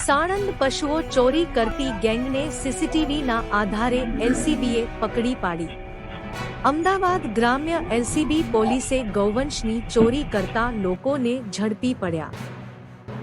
સાણંદ પશુઓ ચોરી કરતી ગેંગને સીસીટીવીના આધારે એલસીબીએ પકડી પાડી. અમદાવાદ ગ્રામ્ય એલસીબી પોલીસે ગૌવંશની ચોરી કરતા લોકોને ઝડપી પડ્યા.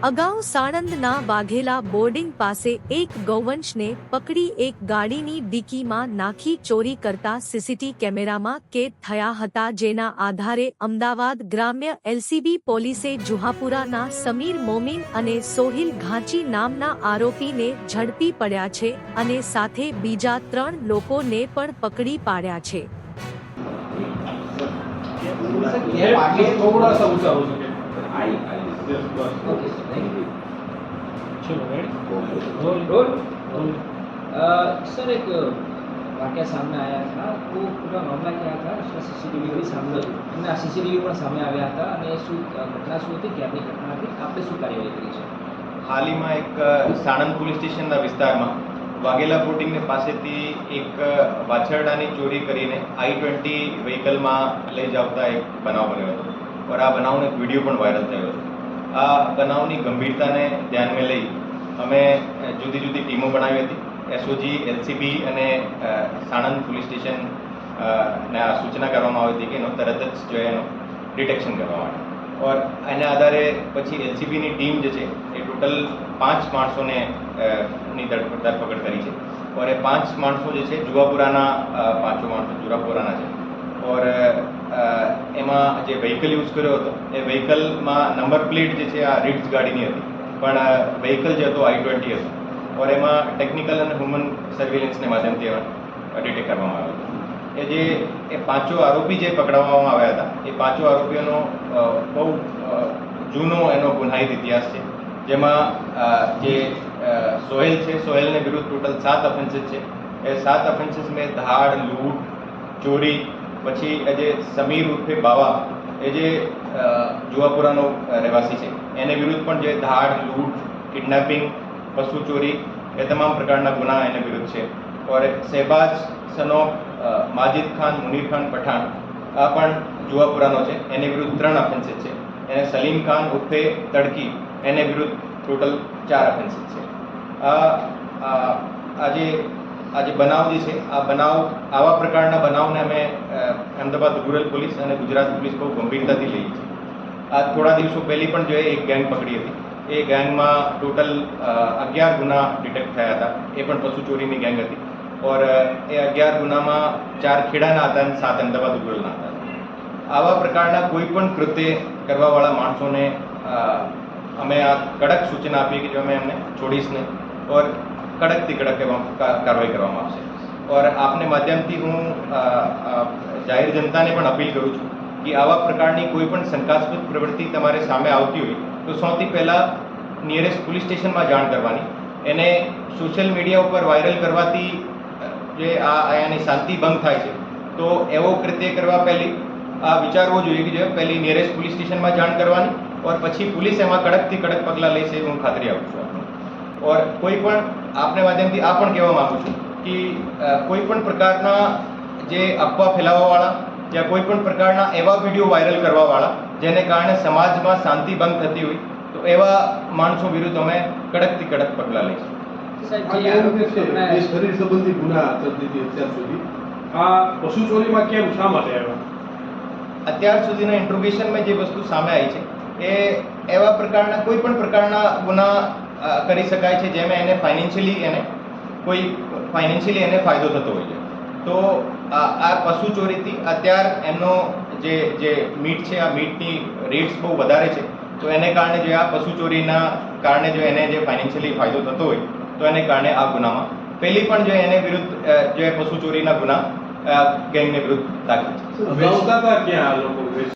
અગાઉ સાણંદના વાઘેલા બોર્ડિંગ પાસે એક ગૌવંશને પકડી એક ગાડીની ડીકીમાં નાખી ચોરી કરતા સીસીટી કેમેરામાં કેદ થયા હતા, જેના આધારે અમદાવાદ ગ્રામ્ય એલસીબી પોલીસે જુહાપુરાના સમીર મોમીન અને સોહિલ ઘાંચી નામના આરોપીને ઝડપી પડ્યા છે અને સાથે બીજા ત્રણ લોકોને પણ પકડી પાડ્યા છે. થોડા सा ऊंचा हो सके आई आई बस ओके सर थैंक यू चलो ready roll roll roll sir एक वाक्य सामने आया था वो पूरा मामला क्या था उसका સીસીટીવી બી સામે એમના સીસીટીવી પણ સામે આવ્યા હતા અને શું અ, ઘટના શું હતી ક્યારની ઘટના હતી આપણે શું કાર્યવાહી કરી છે હાલીમાં એક અ, સાણંદ પોલીસ સ્ટેશનના વિસ્તારમાં વાઘેલા બોર્ડિંગની પાસેથી એક અ, વાછરડાની ચોરી કરીને આઈ ટ્વેન્ટી વ્હીકલમાં લઈ જાવતા એક બનાવ બન્યો હતો और આ બનાવનો એક વિડીયો પણ વાયરલ થયો હતો આ બનાવની ગંભીરતાને ધ્યાનમાં લઈ અમે જુદી જુદી ટીમો બનાવી હતી. એસઓજી એલસીબી અને સાણંદ પોલીસ સ્ટેશન ને આ સૂચના કરવામાં આવી હતી કે એનો તરત જ જો એનો ડિટેક્શન કરવા માટે. ઓર એના આધારે પછી એલસીબીની ટીમ જે છે, એ ટોટલ પાંચ માણસોને ની ધરપકડ કરી છે. ઓર એ પાંચ માણસો જે છે, જુવાપુરાના પાંચો માણસો, જુરાપુરાના છે. ઓર એમાં જે વ્હીકલ યુઝ કર્યો હતો, એ વ્હીકલમાં નંબર પ્લેટ જે છે આ રીટ્સ ગાડીની હતી. પણ વ્હીકલ જે હતો આઈ ટ્વેન્ટી હતો. ઓર એમાં ટેકનિકલ અને હ્યુમન સર્વેલન્સને માધ્યમથી ડિટેક્ટ કરવામાં આવ્યો હતો. એ જે, એ પાંચો આરોપી જે પકડાવવામાં આવ્યા હતા, એ પાંચો આરોપીઓનો બહુ જૂનો એનો ગુનાહિત ઇતિહાસ છે. જેમાં જે સોહેલ છે, સોહેલને વિરુદ્ધ ટોટલ સાત ઓફેન્સીસ છે. એ સાત ઓફેન્સીસ મેં ધાડ, લૂંટ, ચોરી પછી જે સમીર ઉર્ફે બાવા, એ જે જુવાપુરાનો રહેવાસી છે, એને વિરુદ્ધ પણ જે ધાડ, લૂંટ, કિડનેપિંગ, પશુ ચોરી એ તમામ પ્રકારના ગુના એને વિરુદ્ધ છે. ઓર શહેબાજ સનો માજિદ ખાન, મુનીર ખાન પઠાણ, આ પણ જુવાપુરાનો છે, એની વિરુદ્ધ ત્રણ ઓફેન્સીસ છે. એને સલીમ ખાન ઉર્ફે તડકી, એને વિરુદ્ધ ટોટલ ચાર ઓફેન્સીસ છે. આ આજે આ જે બનાવ જે છે, આ બનાવ, આવા પ્રકારના બનાવને અમે અમદાવાદ રૂરલ પોલીસ અને ગુજરાત પોલીસ બહુ ગંભીરતાથી લઈ છે. આ થોડા દિવસો પહેલી પણ જોઈએ એક ગેંગ પકડી હતી. એ ગેંગમાં ટોટલ અગિયાર ગુના ડિટેક્ટ થયા હતા. એ પણ પશુ ચોરીની ગેંગ હતી. ઓર એ અગિયાર ગુનામાં ચાર ખેડાના હતા અને સાત અમદાવાદ રૂરલના હતા. આવા પ્રકારના કોઈ પણ કૃત્ય કરવાવાળા માણસોને અમે આ કડક સૂચના આપીએ કે જો અમે એમને છોડીશ નહીં ઓર કડકથી કડક કાર્યવાહી કરવામાં આવશે. ઓર આપને માધ્યમથી હું જાહેર જનતાને પણ અપીલ કરું છું કે આવા પ્રકારની કોઈ પણ શંકાસ્પદ પ્રવૃત્તિ તમારે સામે આવતી હોય તો સૌથી પહેલાં નિયરેસ્ટ પોલીસ સ્ટેશનમાં જાણ કરવાની. એને સોશિયલ મીડિયા ઉપર વાયરલ કરવાથી જે આ અહીંયાની શાંતિ ભંગ થાય છે, તો એવો કૃત્ય કરવા પહેલી, આ વિચારવો જોઈએ કે જે પહેલી નિયરેસ્ટ પોલીસ સ્ટેશનમાં જાણ કરવાની ઓર પછી પોલીસ એમાં કડકથી કડક પગલાં લેશે હું ખાતરી આપું છું ઓર કોઈ પણ, આપને માધ્યમથી આ પણ કહેવા માગું છું કે કોઈ પણ પ્રકારના જે અફવા ફેલાવવાવાળા યા કોઈ પણ પ્રકારના એવા વીડિયો વાયરલ કરવાવાળા જેને કારણે સમાજમાં શાંતિ ભંગ થતી હોય તો એવા માણસો વિરુદ્ધ અમે કડકથી કડક પગલાં લઈશું. શરીર સંબંધી ગુના અત્યાર સુધી. આ પશુ ચોરીમાં કેમ શા માટે આવ્યા? અત્યાર સુધીના ઇન્ટ્રોગેશનમાં જે વસ્તુ સામે આવી છે એ એવા પ્રકારના કોઈ પણ પ્રકારના ગુના કરી શકાય છે જેમાં એને ફાઇનાન્શિયલી એને કોઈ ફાઇનાન્શિયલી એને ફાયદો થતો હોય છે. તો આ પશુ ચોરીથી અત્યાર એમનો જે જે મીટ છે, આ મીટની રેટ્સ બહુ વધારે છે. તો એને કારણે જે આ પશુ ચોરીના કારણે જો એને જે ફાઇનાન્શિયલી ફાયદો થતો હોય, તો એને કારણે આ ગુનામાં. પહેલી પણ જો એને વિરુદ્ધ જે પશુ ચોરીના ગુના ગેંગને વિરુદ્ધ દાખલ છે.